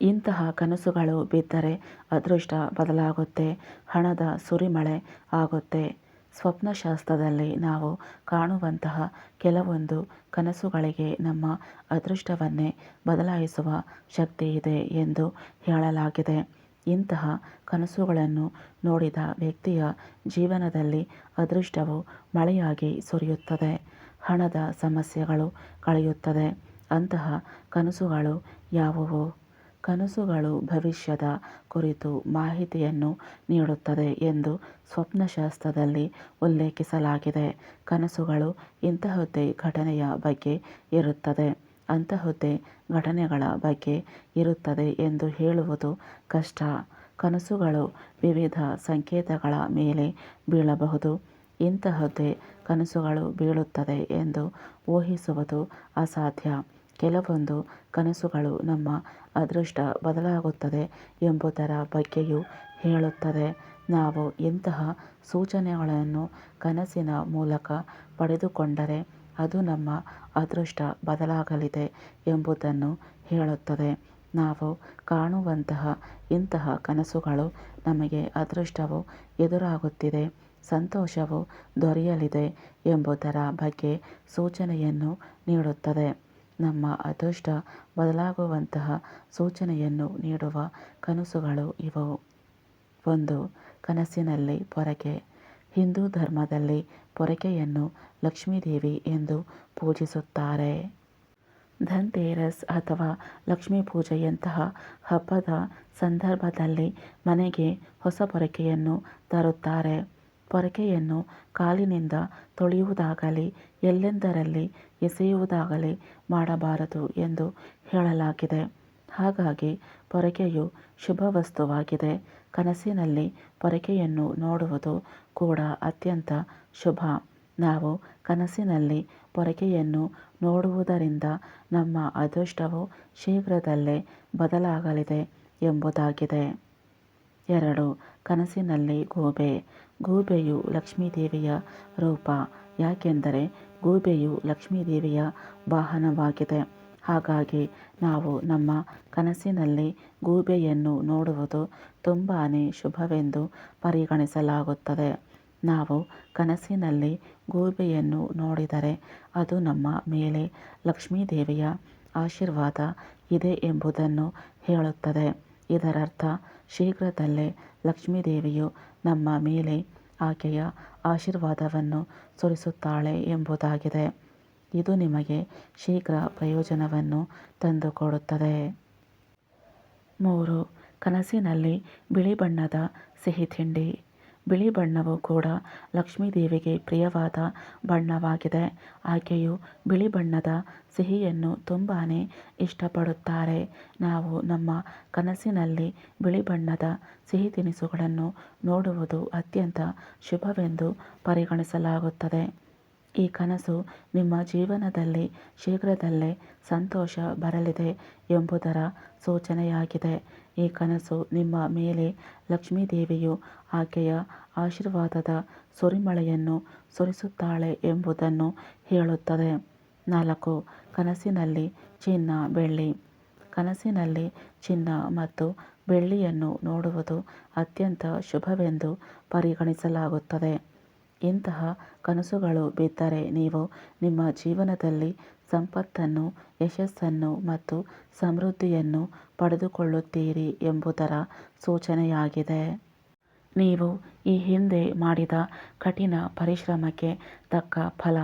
ಇಂತಹ ಕನಸುಗಳು ಬಿದ್ದರೆ ಅದೃಷ್ಟ ಬದಲಾಗುತ್ತೆ, ಹಣದ ಸುರಿಮಳೆ ಆಗುತ್ತೆ. ಸ್ವಪ್ನಶಾಸ್ತ್ರದಲ್ಲಿ ನಾವು ಕಾಣುವಂತಹ ಕೆಲವೊಂದು ಕನಸುಗಳಿಗೆ ನಮ್ಮ ಅದೃಷ್ಟವನ್ನೇ ಬದಲಾಯಿಸುವ ಶಕ್ತಿ ಇದೆ ಎಂದು ಹೇಳಲಾಗಿದೆ. ಇಂತಹ ಕನಸುಗಳನ್ನು ನೋಡಿದ ವ್ಯಕ್ತಿಯ ಜೀವನದಲ್ಲಿ ಅದೃಷ್ಟವು ಮಳೆಯಾಗಿ ಸುರಿಯುತ್ತದೆ, ಹಣದ ಸಮಸ್ಯೆಗಳು ಕಳೆಯುತ್ತದೆ. ಅಂತಹ ಕನಸುಗಳು ಯಾವುವು? ಕನಸುಗಳು ಭವಿಷ್ಯದ ಕುರಿತು ಮಾಹಿತಿಯನ್ನು ನೀಡುತ್ತದೆ ಎಂದು ಸ್ವಪ್ನಶಾಸ್ತ್ರದಲ್ಲಿ ಉಲ್ಲೇಖಿಸಲಾಗಿದೆ. ಕನಸುಗಳು ಇಂತಹದ್ದೇ ಘಟನೆಯ ಬಗ್ಗೆ ಇರುತ್ತದೆ. ಅಂತಹುದೇ ಘಟನೆಗಳ ಬಗ್ಗೆ ಇರುತ್ತದೆ ಎಂದು ಹೇಳುವುದು ಕಷ್ಟ. ಕನಸುಗಳು ವಿವಿಧ ಸಂಕೇತಗಳ ಮೇಲೆ ಬೀಳಬಹುದು. ಇಂತಹದ್ದೇ ಕನಸುಗಳು ಬೀಳುತ್ತದೆ ಎಂದು ಊಹಿಸುವುದು ಅಸಾಧ್ಯ. ಕೆಲವೊಂದು ಕನಸುಗಳು ನಮ್ಮ ಅದೃಷ್ಟ ಬದಲಾಗುತ್ತದೆ ಎಂಬುದರ ಬಗ್ಗೆಯೂ ಹೇಳುತ್ತದೆ. ನಾವು ಇಂತಹ ಸೂಚನೆಗಳನ್ನು ಕನಸಿನ ಮೂಲಕ ಪಡೆದುಕೊಂಡರೆ ಅದು ನಮ್ಮ ಅದೃಷ್ಟ ಬದಲಾಗಲಿದೆ ಎಂಬುದನ್ನು ಹೇಳುತ್ತದೆ. ನಾವು ಕಾಣುವಂತಹ ಇಂತಹ ಕನಸುಗಳು ನಮಗೆ ಅದೃಷ್ಟವು ಎದುರಾಗುತ್ತಿದೆ, ಸಂತೋಷವು ದೊರೆಯಲಿದೆ ಎಂಬುದರ ಬಗ್ಗೆ ಸೂಚನೆಯನ್ನು ನೀಡುತ್ತದೆ. ನಮ್ಮ ಅದೃಷ್ಟ ಬದಲಾಗುವಂತಹ ಸೂಚನೆಯನ್ನು ನೀಡುವ ಕನಸುಗಳು ಇವು. ಒಂದು, ಕನಸಿನಲ್ಲಿ ಪೊರಕೆ. ಹಿಂದೂ ಧರ್ಮದಲ್ಲಿ ಪೊರಕೆಯನ್ನು ಲಕ್ಷ್ಮೀದೇವಿ ಎಂದು ಪೂಜಿಸುತ್ತಾರೆ. ಧನ್ತೇರಸ್ ಅಥವಾ ಲಕ್ಷ್ಮೀ ಪೂಜೆಯಂತಹ ಹಬ್ಬದ ಸಂದರ್ಭದಲ್ಲಿ ಮನೆಗೆ ಹೊಸ ಪೊರಕೆಯನ್ನು ತರುತ್ತಾರೆ. ಪೊರಕೆಯನ್ನು ಕಾಲಿನಿಂದ ತೊಳೆಯುವುದಾಗಲಿ, ಎಲ್ಲೆಂದರಲ್ಲಿ ಎಸೆಯುವುದಾಗಲಿ ಮಾಡಬಾರದು ಎಂದು ಹೇಳಲಾಗಿದೆ. ಹಾಗಾಗಿ ಪೊರಕೆಯು ಶುಭ ವಸ್ತುವಾಗಿದೆ ಕನಸಿನಲ್ಲಿ ಪೊರಕೆಯನ್ನು ನೋಡುವುದು ಕೂಡ ಅತ್ಯಂತ ಶುಭ. ನಾವು ಕನಸಿನಲ್ಲಿ ಪೊರಕೆಯನ್ನು ನೋಡುವುದರಿಂದ ನಮ್ಮ ಅದೃಷ್ಟವು ಶೀಘ್ರದಲ್ಲೇ ಬದಲಾಗಲಿದೆ ಎಂಬುದಾಗಿದೆ. ಎರಡು, ಕನಸಿನಲ್ಲಿ ಗೂಬೆ. ಗೂಬೆಯು ಲಕ್ಷ್ಮೀದೇವಿಯ ರೂಪ. ಯಾಕೆಂದರೆ ಗೂಬೆಯು ಲಕ್ಷ್ಮೀದೇವಿಯ ವಾಹನವಾಗಿದೆ. ಹಾಗಾಗಿ ನಾವು ನಮ್ಮ ಕನಸಿನಲ್ಲಿ ಗೂಬೆಯನ್ನು ನೋಡುವುದು ತುಂಬಾ ಶುಭವೆಂದು ಪರಿಗಣಿಸಲಾಗುತ್ತದೆ. ನಾವು ಕನಸಿನಲ್ಲಿ ಗೂಬೆಯನ್ನು ನೋಡಿದರೆ ಅದು ನಮ್ಮ ಮೇಲೆ ಲಕ್ಷ್ಮೀದೇವಿಯ ಆಶೀರ್ವಾದ ಇದೆ ಎಂಬುದನ್ನು ಹೇಳುತ್ತದೆ. ಇದರರ್ಥ ಶೀಘ್ರದಲ್ಲೇ ಲಕ್ಷ್ಮೀದೇವಿಯು ನಮ್ಮ ಮೇಲೆ ಆಕೆಯ ಆಶೀರ್ವಾದವನ್ನು ಸುರಿಸುತ್ತಾಳೆ ಎಂಬುದಾಗಿದೆ. ಇದು ನಿಮಗೆ ಶೀಘ್ರ ಪ್ರಯೋಜನವನ್ನು ತಂದುಕೊಡುತ್ತದೆ. ಮೂರು, ಕನಸಿನಲ್ಲಿ ಬಿಳಿ ಬಣ್ಣದ ಸಿಹಿ ತಿಂಡಿ ಬಿಳಿ ಬಣ್ಣವು ಕೂಡ ಲಕ್ಷ್ಮೀದೇವಿಗೆ ಪ್ರಿಯವಾದ ಬಣ್ಣವಾಗಿದೆ. ಆಕೆಯು ಬಿಳಿ ಬಣ್ಣದ ಸಿಹಿಯನ್ನು ತುಂಬಾ ಇಷ್ಟಪಡುತ್ತಾರೆ. ನಾವು ನಮ್ಮ ಕನಸಿನಲ್ಲಿ ಬಿಳಿ ಬಣ್ಣದ ಸಿಹಿ ತಿನಿಸುಗಳನ್ನು ನೋಡುವುದು ಅತ್ಯಂತ ಶುಭವೆಂದು ಪರಿಗಣಿಸಲಾಗುತ್ತದೆ. ಈ ಕನಸು ನಿಮ್ಮ ಜೀವನದಲ್ಲಿ ಶೀಘ್ರದಲ್ಲೇ ಸಂತೋಷ ಬರಲಿದೆ ಎಂಬುದರ ಸೂಚನೆಯಾಗಿದೆ. ಈ ಕನಸು ನಿಮ್ಮ ಮೇಲೆ ಲಕ್ಷ್ಮೀದೇವಿಯು ಆಕೆಯ ಆಶೀರ್ವಾದದ ಸುರಿಮಳೆಯನ್ನು ಸುರಿಸುತ್ತಾಳೆ ಎಂಬುದನ್ನು ಹೇಳುತ್ತದೆ. ನಾಲ್ಕು, ಕನಸಿನಲ್ಲಿ ಚಿನ್ನ ಬೆಳ್ಳಿ. ಕನಸಿನಲ್ಲಿ ಚಿನ್ನ ಮತ್ತು ಬೆಳ್ಳಿಯನ್ನು ನೋಡುವುದು ಅತ್ಯಂತ ಶುಭವೆಂದು ಪರಿಗಣಿಸಲಾಗುತ್ತದೆ. ಇಂತಹ ಕನಸುಗಳು ಬಿದ್ದರೆ ನೀವು ನಿಮ್ಮ ಜೀವನದಲ್ಲಿ ಸಂಪತ್ತನ್ನು, ಯಶಸ್ಸನ್ನು ಮತ್ತು ಸಮೃದ್ಧಿಯನ್ನು ಪಡೆದುಕೊಳ್ಳುತ್ತೀರಿ ಎಂಬುದರ ಸೂಚನೆಯಾಗಿದೆ. ನೀವು ಈ ಹಿಂದೆ ಮಾಡಿದ ಕಠಿಣ ಪರಿಶ್ರಮಕ್ಕೆ ತಕ್ಕ ಫಲ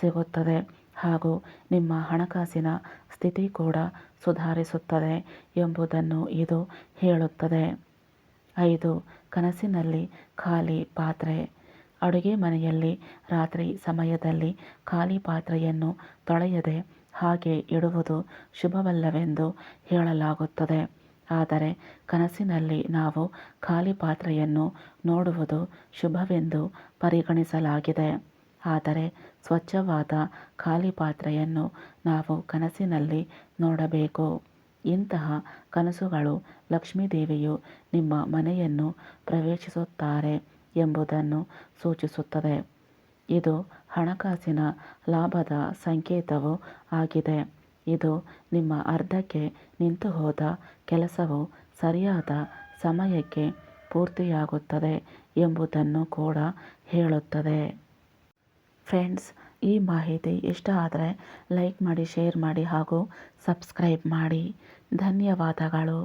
ಸಿಗುತ್ತದೆ ಹಾಗೂ ನಿಮ್ಮ ಹಣಕಾಸಿನ ಸ್ಥಿತಿ ಕೂಡ ಸುಧಾರಿಸುತ್ತದೆ ಎಂಬುದನ್ನು ಇದು ಹೇಳುತ್ತದೆ. ಐದು, ಕನಸಿನಲ್ಲಿ ಖಾಲಿ ಪಾತ್ರೆ. ಅಡುಗೆ ಮನೆಯಲ್ಲಿ ರಾತ್ರಿ ಸಮಯದಲ್ಲಿ ಖಾಲಿ ಪಾತ್ರೆಯನ್ನು ತೊಳೆಯದೆ ಹಾಗೆ ಇಡುವುದು ಶುಭವಲ್ಲವೆಂದು ಹೇಳಲಾಗುತ್ತದೆ. ಆದರೆ ಕನಸಿನಲ್ಲಿ ನಾವು ಖಾಲಿ ಪಾತ್ರೆಯನ್ನು ನೋಡುವುದು ಶುಭವೆಂದು ಪರಿಗಣಿಸಲಾಗಿದೆ. ಆದರೆ ಸ್ವಚ್ಛವಾದ ಖಾಲಿ ಪಾತ್ರೆಯನ್ನು ನಾವು ಕನಸಿನಲ್ಲಿ ನೋಡಬೇಕು. ಇಂತಹ ಕನಸುಗಳು ಲಕ್ಷ್ಮೀದೇವಿಯು ನಿಮ್ಮ ಮನೆಯನ್ನು ಪ್ರವೇಶಿಸುತ್ತಾರೆ. ಎಂಬುದನ್ನು ಸೂಚಿಸುತ್ತದೆ. ಇದು ಹಣಕಾಸಿನ ಲಾಭದ ಸಂಕೇತವೂ ಆಗಿದೆ. ಇದು ನಿಮ್ಮ ಅರ್ಧಕ್ಕೆ ನಿಂತು ಹೋದ ಕೆಲಸವು ಸರಿಯಾದ ಸಮಯಕ್ಕೆ ಪೂರ್ತಿಯಾಗುತ್ತದೆ ಎಂಬುದನ್ನು ಕೂಡ ಹೇಳುತ್ತದೆ. ಫ್ರೆಂಡ್ಸ್, ಈ ಮಾಹಿತಿ ಇಷ್ಟ ಆದರೆ ಲೈಕ್ ಮಾಡಿ, ಶೇರ್ ಮಾಡಿ ಹಾಗೂ ಸಬ್ಸ್ಕ್ರೈಬ್ ಮಾಡಿ. ಧನ್ಯವಾದಗಳು.